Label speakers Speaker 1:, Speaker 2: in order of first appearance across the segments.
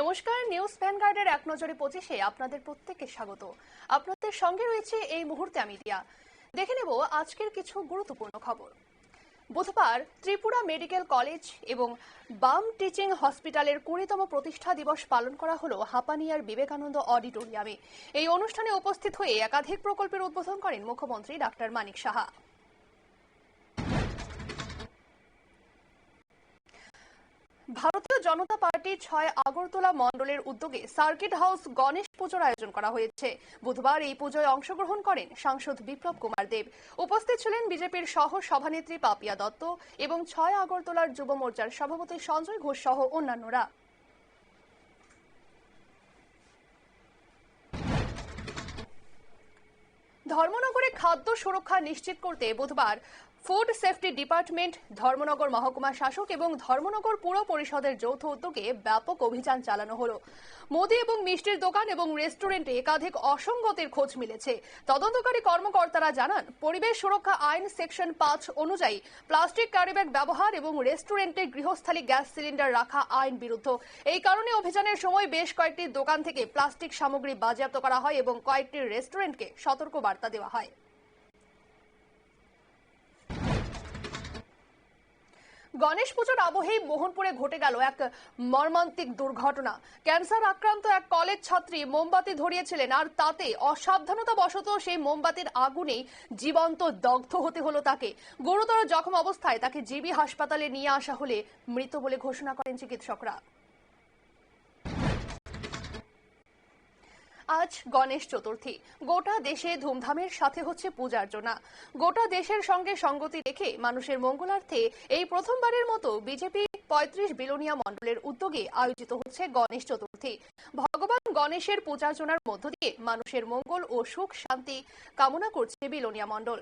Speaker 1: নমস্কার নিউজ ভ্যানগার্ডের এক নজরে পঁচিশে আপনাদের প্রত্যেককে স্বাগত আপনাদের সঙ্গে রয়েছে এই মুহূর্তে আমি দিয়া দেখে নেব আজকের কিছু গুরুত্বপূর্ণ খবর বুধবার ত্রিপুরা মেডিকেল কলেজ এবং বাম টিচিং হসপিটালের কুড়িতম প্রতিষ্ঠা দিবস পালন করা হল হাপানিয়ার বিবেকানন্দ অডিটোরিয়ামে এই অনুষ্ঠানে উপস্থিত হয়ে একাধিক প্রকল্পের উদ্বোধন করেন মুখ্যমন্ত্রী ডাক্তার মানিক সাহা ভারতীয় জনতা ঘাটে ছয় আগরতলা মন্ডলের উদ্যোগে সার্কিট হাউস গণেশ পুজোর আয়োজন করা হয়েছে বুধবার এই পুজোয় অংশগ্রহণ করেন সাংসদ বিপ্লব কুমার দেব উপস্থিত ছিলেন বিজেপির সহ সভানেত্রী পাপিয়া দত্ত এবং ছয় আগরতলার যুব মোর্চার সভাপতি সঞ্জয় ঘোষ সহ অন্যান্যরা ধর্মনগরে খাদ্য সুরক্ষা নিশ্চিত করতে বুধবার ফুড সেফটি ডিপার্টমেন্ট ধর্মনগর মহকুমা শাসক এবং ধর্মনগর পুর পরিষদের যৌথ উদ্যোগে ব্যাপক অভিযান চালানো হলো মোদি এবং মিষ্টির দোকান এবং রেস্টুরেন্টে একাধিক অসঙ্গতির খোঁজ মিলেছে তদন্তকারী কর্মকর্তারা জানান পরিবেশ সুরক্ষা আইন সেকশন পাঁচ অনুযায়ী প্লাস্টিক ক্যারিব্যাগ ব্যবহার এবং রেস্টুরেন্টে গৃহস্থালী গ্যাস সিলিন্ডার রাখা আইন বিরুদ্ধ এই কারণে অভিযানের সময় বেশ কয়েকটি দোকান থেকে প্লাস্টিক সামগ্রী বাজেয়াপ্ত করা হয় এবং কয়েকটি রেস্টুরেন্টকে সতর্ক বার্তা দেওয়া হয় গণেশ পুজোর আবহেই মোহনপুরে ঘটে গেল এক মর্মান্তিক দুর্ঘটনা ক্যান্সার আক্রান্ত এক কলেজ ছাত্রী মোমবাতি ধরিয়েছিলেন আর তাতে অসাবধানতা বশত সেই মোমবাতির আগুনেই জীবন্ত দগ্ধ হতে হলো তাকে গুরুতর জখম অবস্থায় তাকে জিবি হাসপাতালে নিয়ে আসা হলে মৃত বলে ঘোষণা করেন চিকিৎসকরা আজ গণেশ চতুর্থী গোটা দেশে ধুমধামের সাথে হচ্ছে পূজার্চনা গোটা দেশের সঙ্গে সঙ্গতি রেখে মানুষের মঙ্গলার্থে এই প্রথমবারের মতো বিজেপি পঁয়ত্রিশ বিলোনিয়া মণ্ডলের উদ্যোগে আয়োজিত হচ্ছে গণেশ চতুর্থী ভগবান গণেশের পূজার্চনার মধ্য দিয়ে মানুষের মঙ্গল ও সুখ শান্তি কামনা করছে বিলোনিয়া মণ্ডল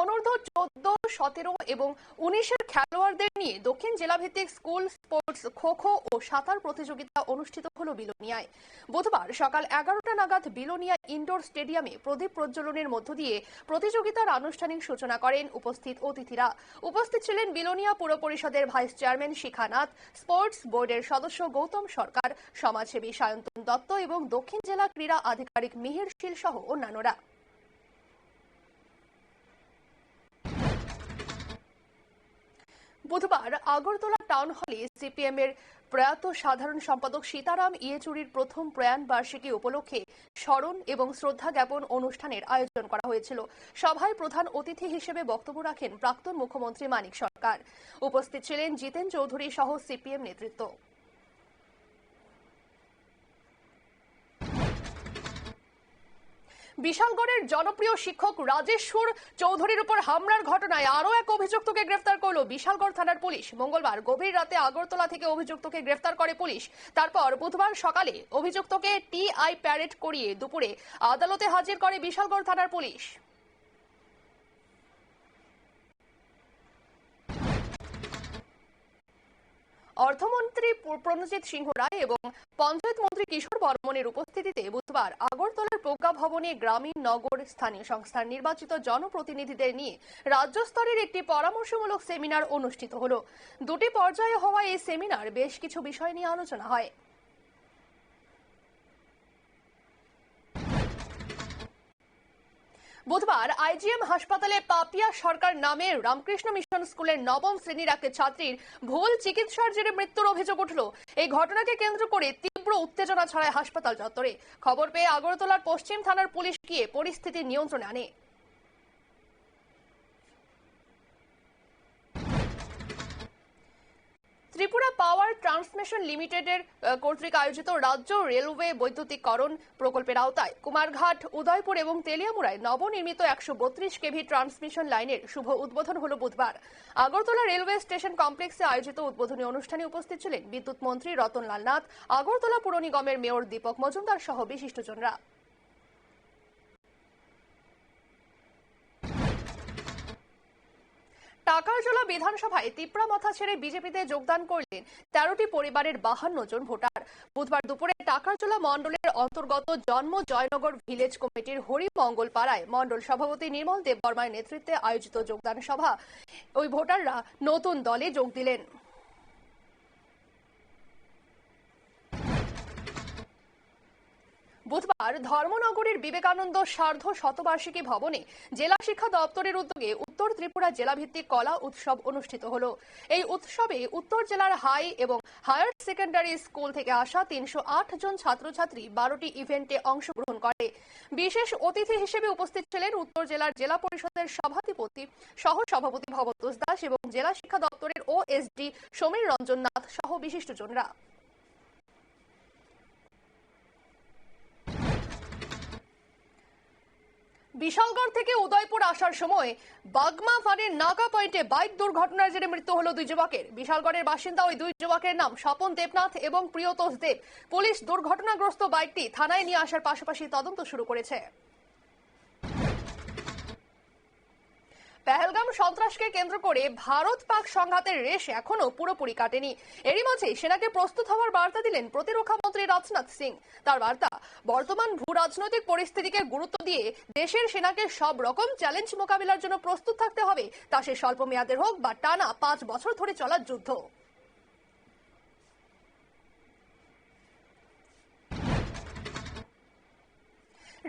Speaker 1: অনূর্ধ্ব চোদ্দ সতেরো এবং উনিশের খেলোয়াড়দের নিয়ে দক্ষিণ জেলাভিত্তিক স্কুল স্পোর্টস খো খো ও সাঁতার প্রতিযোগিতা অনুষ্ঠিত হল বিলোনিয়ায় বুধবার সকাল এগারোটা নাগাদ বিলোনিয়া ইনডোর স্টেডিয়ামে প্রদীপ প্রজ্বলনের মধ্য দিয়ে প্রতিযোগিতার আনুষ্ঠানিক সূচনা করেন উপস্থিত অতিথিরা উপস্থিত ছিলেন বিলোনিয়া পুর পরিষদের ভাইস চেয়ারম্যান শিখানাথ স্পোর্টস বোর্ডের সদস্য গৌতম সরকার সমাজসেবী সায়ন্তন দত্ত এবং দক্ষিণ জেলা ক্রীড়া আধিকারিক মিহির শীল সহ অন্যান্যরা বুধবার আগরতলা টাউন হলে সিপিএম এর প্রয়াত সাধারণ সম্পাদক সীতারাম ইয়েচুরির প্রথম প্রয়াণ বার্ষিকী উপলক্ষে স্মরণ এবং শ্রদ্ধা জ্ঞাপন অনুষ্ঠানের আয়োজন করা হয়েছিল সভায় প্রধান অতিথি হিসেবে বক্তব্য রাখেন প্রাক্তন মুখ্যমন্ত্রী মানিক সরকার উপস্থিত ছিলেন জিতেন চৌধুরী সহ সিপিএম নেতৃত্ব বিশালগড়ের জনপ্রিয় শিক্ষক রাজেশ্বর চৌধুরীর উপর হামলার ঘটনায় আরও এক অভিযুক্তকে গ্রেফতার করল বিশালগড় থানার পুলিশ মঙ্গলবার গভীর রাতে আগরতলা থেকে অভিযুক্তকে গ্রেফতার করে পুলিশ তারপর বুধবার সকালে অভিযুক্তকে টিআই প্যারেড করিয়ে দুপুরে আদালতে হাজির করে বিশালগড় থানার পুলিশ অর্থমন্ত্রী প্রণজিৎ সিংহ রায় এবং পঞ্চায়েত মন্ত্রী কিশোর বর্মনের উপস্থিতিতে বুধবার আগরতলা প্রজ্ঞা ভবনে গ্রামীণ নগর স্থানীয় সংস্থার নির্বাচিত জনপ্রতিনিধিদের নিয়ে রাজ্য স্তরের একটি পরামর্শমূলক সেমিনার অনুষ্ঠিত হল দুটি পর্যায়ে হওয়া এই সেমিনার বেশ কিছু বিষয় নিয়ে আলোচনা হয় বুধবার আইজিএম হাসপাতালে পাপিয়া সরকার নামে রামকৃষ্ণ মিশন স্কুলের নবম শ্রেণীর এক ছাত্রীর ভুল চিকিৎসার জেরে মৃত্যুর অভিযোগ উঠল এই ঘটনাকে কেন্দ্র করে তীব্র উত্তেজনা ছড়ায় হাসপাতাল চত্বরে খবর পেয়ে আগরতলার পশ্চিম থানার পুলিশ গিয়ে পরিস্থিতি নিয়ন্ত্রণে আনে ত্রিপুরা পাওয়ার ট্রান্সমিশন লিমিটেডের কর্তৃক আয়োজিত রাজ্য রেলওয়ে বৈদ্যুতিকরণ প্রকল্পের আওতায় কুমারঘাট উদয়পুর এবং তেলিয়ামুড়ায় নবনির্মিত একশো বত্রিশ কেভি ট্রান্সমিশন লাইনের শুভ উদ্বোধন হল বুধবার আগরতলা রেলওয়ে স্টেশন কমপ্লেক্সে আয়োজিত উদ্বোধনী অনুষ্ঠানে উপস্থিত ছিলেন বিদ্যুৎ মন্ত্রী রতনলাল নাথ আগরতলা পুর নিগমের মেয়র দীপক মজুমদার সহ বিশিষ্টজনরা টাকারজোলা বিধানসভায় তিপ্রা মাথা ছেড়ে বিজেপিতে যোগদান করলেন তেরোটি পরিবারের বাহান্ন জন ভোটার বুধবার দুপুরে টাকারজোলা মণ্ডলের অন্তর্গত জন্ম জয়নগর ভিলেজ কমিটির হরিমঙ্গল পাড়ায় মণ্ডল সভাপতি নির্মল দেববর্মার নেতৃত্বে আয়োজিত যোগদান সভা ওই ভোটাররা নতুন দলে যোগ দিলেন বুধবার ধর্মনগরের বিবেকানন্দ সার্ধ শতবার্ষিকী ভবনে জেলা শিক্ষা দপ্তরের উদ্যোগে উত্তর ত্রিপুরা জেলাভিত্তিক কলা উৎসব অনুষ্ঠিত হল এই উৎসবে উত্তর জেলার হাই এবং হায়ার সেকেন্ডারি স্কুল থেকে আসা তিনশো আট জন ছাত্রছাত্রী বারোটি ইভেন্টে অংশগ্রহণ করে বিশেষ অতিথি হিসেবে উপস্থিত ছিলেন উত্তর জেলার জেলা পরিষদের সভাধিপতি সহ সভাপতি ভবতোষ দাস এবং জেলা শিক্ষা দপ্তরের ও এসডি সমীর রঞ্জন নাথ সহ বিশিষ্টজনরা বিশালগড় থেকে উদয়পুর আসার সময় বাগমা ফানের নাগা পয়েন্টে বাইক দুর্ঘটনার জেরে মৃত্যু হলো দুই যুবকের বিশালগড়ের বাসিন্দা ওই দুই যুবকের নাম স্বপন দেবনাথ এবং প্রিয়তোষ দেব পুলিশ দুর্ঘটনাগ্রস্ত বাইকটি থানায় নিয়ে আসার পাশাপাশি তদন্ত শুরু করেছে পেহেলগাম সন্ত্রাসকে কেন্দ্র করে ভারত পাক সংঘাতের রেশ এখনো পুরোপুরি কাটেনি এরই মাঝে সেনাকে প্রস্তুত হওয়ার বার্তা দিলেন প্রতিরক্ষা মন্ত্রী রাজনাথ সিং তার বার্তা বর্তমান ভূ রাজনৈতিক পরিস্থিতিকে গুরুত্ব দিয়ে দেশের সেনাকে সব রকম চ্যালেঞ্জ মোকাবিলার জন্য প্রস্তুত থাকতে হবে তা সে স্বল্প মেয়াদের হোক বা টানা পাঁচ বছর ধরে চলার যুদ্ধ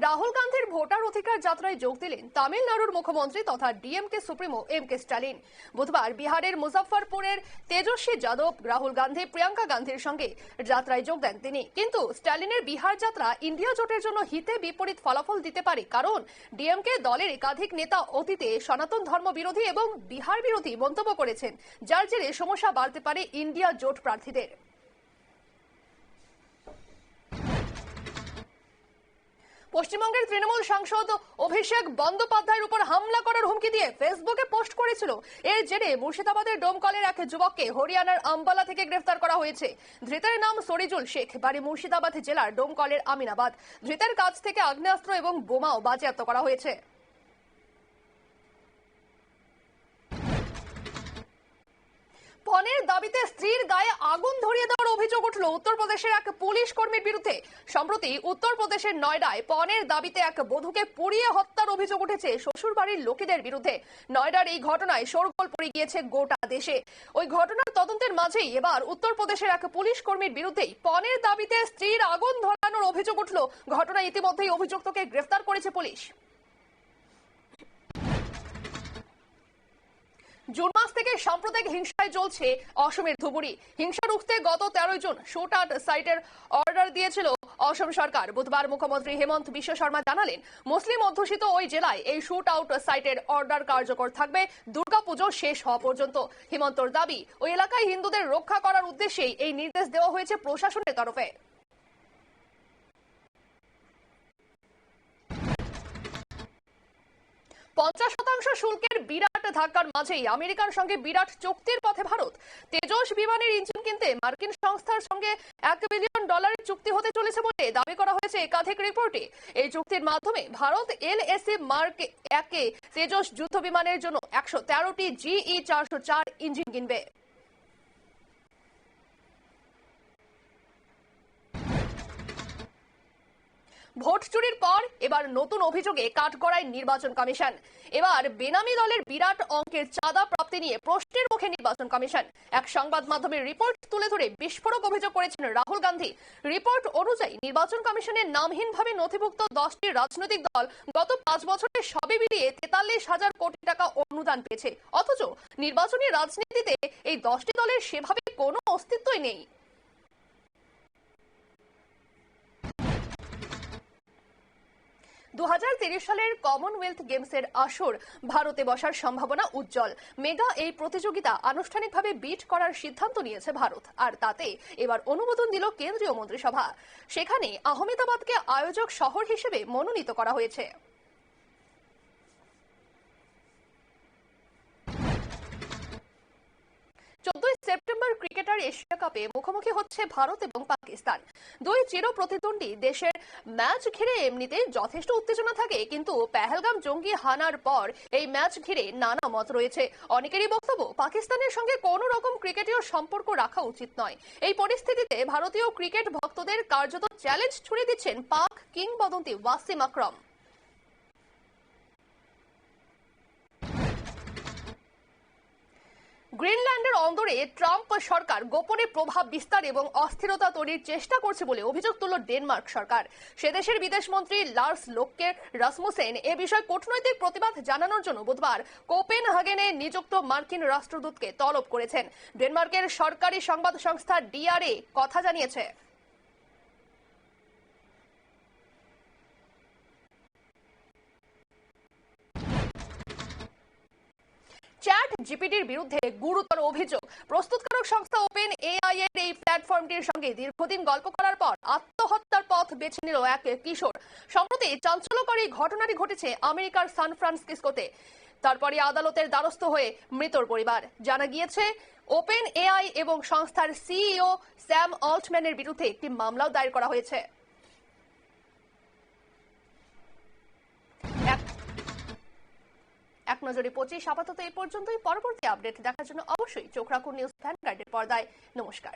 Speaker 1: রাহুল গান্ধীর ভোটার অধিকার যাত্রায় যোগ দিলেন তামিলনাড়ুর মুখ্যমন্ত্রী তথা DMK supremo M K Stalin বুধবার বিহারের মুজফ্ফরপুরের তেজস্বী যাদব রাহুল গান্ধী প্রিয়াঙ্কা গান্ধীর সঙ্গে যাত্রায় যোগ দেন তিনি কিন্তু স্টালিনের বিহার যাত্রা ইন্ডিয়া জোটের জন্য হিতে বিপরীত ফলাফল দিতে পারে কারণ ডিএমকে দলের একাধিক নেতা অতীতে সনাতন ধর্ম বিরোধী এবং বিহার বিরোধী মন্তব্য করেছেন যার জেরে সমস্যা বাড়তে পারে ইন্ডিয়া জোট প্রার্থীদের পশ্চিমবঙ্গের তৃণমূল সাংসদ অভিষেক বন্দ্যোপাধ্যায়ের উপর হামলা করার হুমকি দিয়ে ফেসবুকে পোস্ট করেছিল এর জেরে মুর্শিদাবাদের ডোমকলের এক যুবককে হরিয়ানার আম্বালা থেকে গ্রেফতার করা হয়েছে ধৃতের নাম সরিজুল শেখ বাড়ি মুর্শিদাবাদ জেলার ডোমকলের আমিনাবাদ ধৃতের কাছ থেকে আগ্নেয়াস্ত্র এবং বোমাও বাজেয়াপ্ত করা হয়েছে পণের দাবিতে স্ত্রীর গায়ে আগুন ধরিয়ে দেওয়ার অভিযোগ উঠল উত্তরপ্রদেশের এক পুলিশ কর্মীর বিরুদ্ধে সম্প্রতি উত্তরপ্রদেশের নয়ডায় পণের দাবিতে এক বধুকে পুড়িয়ে হত্যার অভিযোগ উঠেছে শ্বশুর বাড়ির লোকেদের বিরুদ্ধে নয়ডার এই ঘটনায় শোরগোল পড়ে গিয়েছে গোটা দেশে ওই ঘটনার তদন্তের মাঝেই এবার উত্তরপ্রদেশের এক পুলিশ কর্মীর বিরুদ্ধেই পণের দাবিতে স্ত্রীর আগুন ধরানোর অভিযোগ উঠল ঘটনায় ইতিমধ্যেই অভিযুক্তকে গ্রেফতার করেছে পুলিশ সাম্প্রদায়িক হিংসায় চলছে অসমের ধুবুরি হিংসা রুখতে গত তেরোই জুন শুট আউট সাইটের অর্ডার দিয়েছিল অসম সরকার বুধবার মুখ্যমন্ত্রী হেমন্ত বিশ্ব শর্মা জানালেন মুসলিম অধ্যুষিত ওই জেলায় এই শুট আউট সাইটের অর্ডার কার্যকর থাকবে দুর্গাপুজো শেষ হওয়া পর্যন্ত হেমন্তর দাবি ওই এলাকায় হিন্দুদের রক্ষা করার উদ্দেশ্যেই এই নির্দেশ দেওয়া হয়েছে প্রশাসনের তরফে পঞ্চাশ শতাংশ শুল্কের বিরাট ধাক্কার মাঝেই আমেরিকার সঙ্গে বিরাট চুক্তির পথে ভারত তেজস বিমানের ইঞ্জিন কিনতে মার্কিন সংস্থার সঙ্গে এক বিলিয়ন ডলারের চুক্তি হতে চলেছে বলে দাবি করা হয়েছে একাধিক রিপোর্টে এই চুক্তির মাধ্যমে ভারত এল মার্ক একে তেজস যুদ্ধ বিমানের জন্য একশো তেরোটি জিই চারশো চার ইঞ্জিন কিনবে ভোট চুরির পর এবার নতুন অভিযোগে কাঠগড়ায় নির্বাচন কমিশন এবার বেনামি দলের বিরাট অঙ্কের চাঁদা প্রাপ্তি নিয়ে প্রশ্নের মুখে নির্বাচন কমিশন এক সংবাদ মাধ্যমের রিপোর্ট তুলে ধরে বিস্ফোরক অভিযোগ করেছেন রাহুল গান্ধী রিপোর্ট অনুযায়ী নির্বাচন কমিশনের নামহীনভাবে নথিভুক্ত দশটি রাজনৈতিক দল গত পাঁচ বছরে সবে মিলিয়ে তেতাল্লিশ হাজার কোটি টাকা অনুদান পেয়েছে অথচ নির্বাচনী রাজনীতিতে এই দশটি দলের সেভাবে কোনো অস্তিত্বই নেই 2030 সালের কমনওয়েলথ গেমসের আসর ভারতে বসার সম্ভাবনা উজ্জ্বল মেগা এই প্রতিযোগিতা আনুষ্ঠানিকভাবে বিট করার সিদ্ধান্ত নিয়েছে ভারত আর তাতে এবার অনুমোদন দিল কেন্দ্রীয় মন্ত্রিসভা সেখানে আহমেদাবাদকে আয়োজক শহর হিসেবে মনোনীত করা হয়েছে প্রথমবার ক্রিকেটার এশিয়া কাপে মুখোমুখি হচ্ছে ভারত এবং পাকিস্তান দুই চির প্রতিদ্বন্দ্বী দেশের ম্যাচ ঘিরে এমনিতে যথেষ্ট উত্তেজনা থাকে কিন্তু পেহেলগাম জঙ্গি হানার পর এই ম্যাচ ঘিরে নানা মত রয়েছে অনেকেরই বক্তব্য পাকিস্তানের সঙ্গে কোন রকম ক্রিকেটীয় সম্পর্ক রাখা উচিত নয় এই পরিস্থিতিতে ভারতীয় ক্রিকেট ভক্তদের কার্যত চ্যালেঞ্জ ছুড়ে দিচ্ছেন পাক কিংবদন্তি ওয়াসিম আকরম গ্রিনল্যান্ডের অন্দরে ট্রাম্প সরকার গোপনে প্রভাব বিস্তার এবং অস্থিরতা তৈরির চেষ্টা করছে বলে অভিযোগ তুলল ডেনমার্ক সরকার সেদেশের বিদেশমন্ত্রী লার্স লোককে রাসমুসেন এ বিষয়ে কূটনৈতিক প্রতিবাদ জানানোর জন্য বুধবার কোপেন হাগেনে নিযুক্ত মার্কিন রাষ্ট্রদূতকে তলব করেছেন ডেনমার্কের সরকারি সংবাদ সংস্থা ডিআরএ কথা জানিয়েছে চ্যাট জিপিটির বিরুদ্ধে গুরুতর অভিযোগ প্রস্তুতকারক সংস্থা ওপেন এআই এর এই প্ল্যাটফর্মটির সঙ্গে দীর্ঘদিন গল্প করার পর আত্মহত্যার পথ বেছে নিল এক কিশোর সম্প্রতি চাঞ্চল্যকর এই ঘটনাটি ঘটেছে আমেরিকার সান ফ্রান্সিসকোতে তারপরে আদালতের দ্বারস্থ হয়ে মৃতর পরিবার জানা গিয়েছে ওপেন এআই এবং সংস্থার সিইও স্যাম অল্টম্যানের বিরুদ্ধে একটি মামলাও দায়ের করা হয়েছে এক নজরে পঁচিশ আপাতত এই পর্যন্তই পরবর্তী আপডেট দেখার জন্য অবশ্যই চোখ রাখুন নিউজ ভ্যানগার্ডের পর্দায় নমস্কার